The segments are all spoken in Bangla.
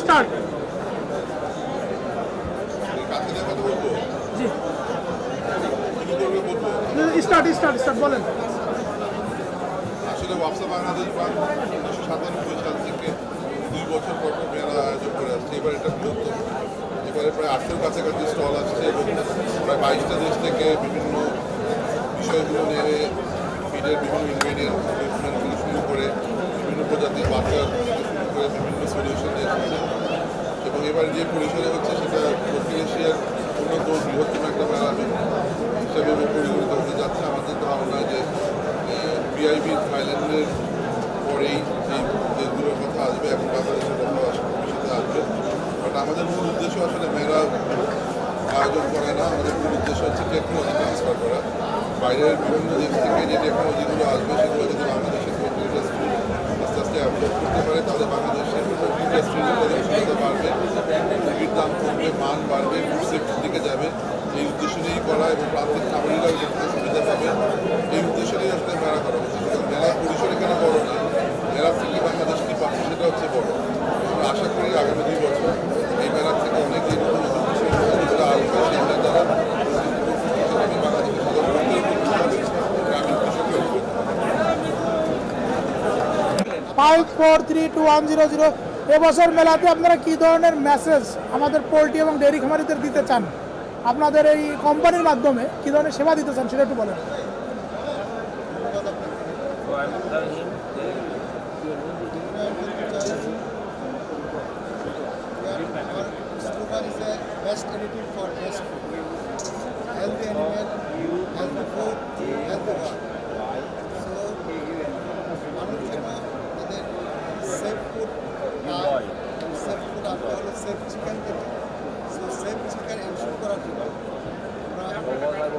স্টার্ট। জি। স্টার্ট স্টার্ট স্টার্ট, বলেন। আসলে ওয়াপসা বাংলাদেশ বা উনিশশো সাতানব্বই সাল থেকে দুই বছর পর মেলা আয়োজন করে আসছে। এবার এটা বৃহত্তম। এবারে প্রায় আটশোর কাছাকাছি স্টল আসছে এবং প্রায় বাইশটা দেশ থেকে বিভিন্ন বিষয়গুলো নিয়ে ফিডের বিভিন্ন ইনগ্রেডিয়েন্ট শুরু করে বিভিন্ন প্রজাতির বাচ্চার থেকে শুরু করে বিভিন্ন সলিউশন এসেছে এবং এবার যে পরিসরে হচ্ছে সেটা দক্ষিণ এশিয়ার অন্যতম বৃহত্তম একটা মেলা হিসেবে পরিগণিত হতে যাচ্ছে। আমাদের ধারণা যে বিআইবি থাইল্যান্ডের পরেই এই দেশগুলোর কথা আসবে। এখন বাংলাদেশের কথা ভবিষ্যতে আসবে। বাট আমাদের মূল উদ্দেশ্য আসলে মেলা আয়োজন করা না। আমাদের মূল উদ্দেশ্য হচ্ছে টেকনোলজি ট্রান্সফার করা। বাইরের বিভিন্ন দেশ থেকে যে টেকনোলজিগুলো আসবে, সেগুলো যদি বাংলাদেশের ইন্ডাস্ট্রি আস্তে আস্তে অ্যাভয়েড করতে পারে, তাহলে বাংলাদেশের ইন্ডাস্ট্রি বাড়বে। বাড়বে ফুড সেফটির দিকে যাবে এই উদ্দেশ্য নিয়েই করা এবং প্রান্তিক খামারিরাও দেখতে সুবিধা পাবে এই উদ্দেশ্য নিয়ে আসলে মেলা করা উচিত মেলার পরিসর এখানে বড় না। মেলার থেকে বাংলাদেশ কি পাচ্ছে সেটা হচ্ছে বড়। আমরা আশা করি আগামী দুই বছর এই মেলার থেকে অনেক নতুন নতুন বিষয় আসবে সেগুলো দ্বারা আমি বাংলাদেশের সাধারণ গ্রামীণ কৃষকের উপকৃত ফাইভ এবছর মেলাতে আপনারা কি ধরনের মেসেজ আমাদের পোলট্রি এবং ডেয়ারি খামারিদের দিতে চান আপনাদের এই কোম্পানির মাধ্যমে কি ধরনের সেবা দিতে চান সেটা একটু বলেন. Healthy animal, healthy food, healthy world. So, মানুষ যেন তাদের সেফ ফুড পায় সেফ ফুড আনতে হলে সেফ চিকেন খেতে সো সেফ চিকেন এনশোর করার জন্য আমরা হার্ট হেলথ ফ্যামিলির জন্য আমরা এই প্রোডাক্টগুলো প্রমোট করতেছি এবং এই প্রোডাক্টগুলো প্রমোট করে সেফ ফুড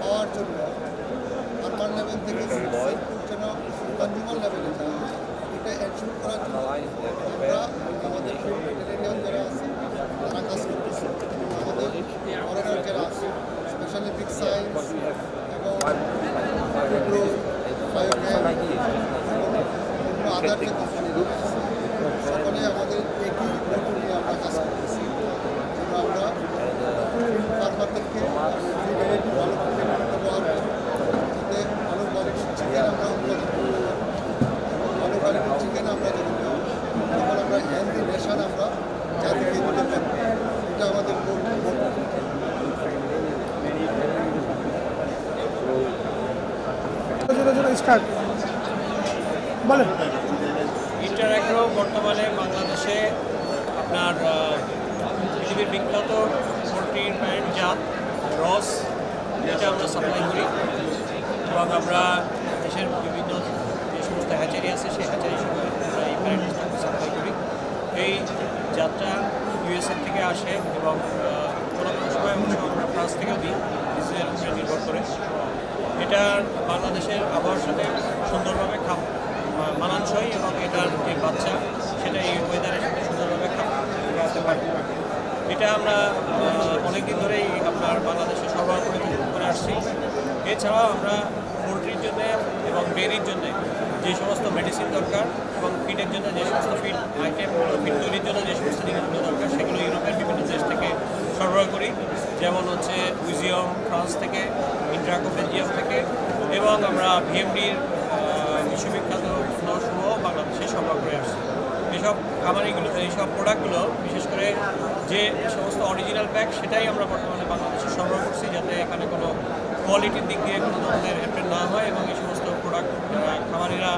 পাওয়ার জন্য ফার্মার লেভেল থেকে যেন কনজিউমার লেভেলে যায় এটা এনশোর করার জন্য আমরা আমাদের ভেটেরিয়ান যারা আছে তারা আমাদের ফরেনার যারা এবং কোম্পানিরা সকলে আমাদের একই নতুন আমরা কাজ করতেছি। আমরা ফার্মারদেরকে ফ্রি ভ্যারাইটি ভালো ভ্যারাইটি করি যাতে ভালো কোয়ালিটির চিকেন আমরা উৎপাদন করতে পারি। ভালো কোয়ালিটির চিকেন আমরা পাই, তখন আমরা হেলদি রেশন আমরা জাতিকে দিতে পারব এটা আমাদের স্টার্ট ইন্টারঅ্যাগ্রো বর্তমানে বাংলাদেশে আপনার পৃথিবীর বিখ্যাত পোলট্রির ব্র্যান্ড জাত রস এটা আমরা সাপ্লাই করি। এবং আমরা দেশের বিভিন্ন যে সমস্ত হ্যাচারি আছে, সেই হ্যাচারি সঙ্গে আমরা এই ব্র্যান্ডটা সাপ্লাই করি। এই জাতটা ইউএসএ থেকে আসে এবং কোনো কোনো সময় আমরা ফ্রান্স থেকেও দিই ডিজের উপরে নির্ভর করে। এটা বাংলাদেশের আবহাওয়ার সাথে সুন্দরভাবে মা- মানানসই এবং এটার যে বাচ্চা, সেটা এই ওয়েদারের সাথে সুন্দরভাবে খাওয়াতে পারে। এটা আমরা অনেক দিন ধরেই আপনার বাংলাদেশে সরবরাহ করে করে আসছি। এছাড়াও আমরা পোলট্রির জন্য এবং ডেয়ারির জন্য যে সমস্ত মেডিসিন দরকার এবং ফিডের জন্য যে সমস্ত ফিড আইটেম ফিড তৈরির জন্য যে সমস্ত জিনিসগুলো দরকার, সেগুলো ইউরোপের বিভিন্ন দেশ থেকে সরবরাহ করি। যেমন হচ্ছে মিউজিয়াম ফ্রান্স থেকে ইন্ট্রাকো বেলজিয়াম থেকে এবং আমরা ভিএমডির বিশ্ববিখ্যাত নসমূহ বাংলাদেশে সরবরাহ করে আসছি এসব খামারিগুলো এইসব প্রোডাক্টগুলো বিশেষ করে যে সমস্ত অরিজিনাল প্যাক সেটাই আমরা বর্তমানে বাংলাদেশে সংগ্রহ করছি যাতে এখানে কোনো কোয়ালিটির দিক দিয়ে কোনো ধরনের হ্যাপেন না হয় এবং এই সমস্ত প্রোডাক্ট খামারিরা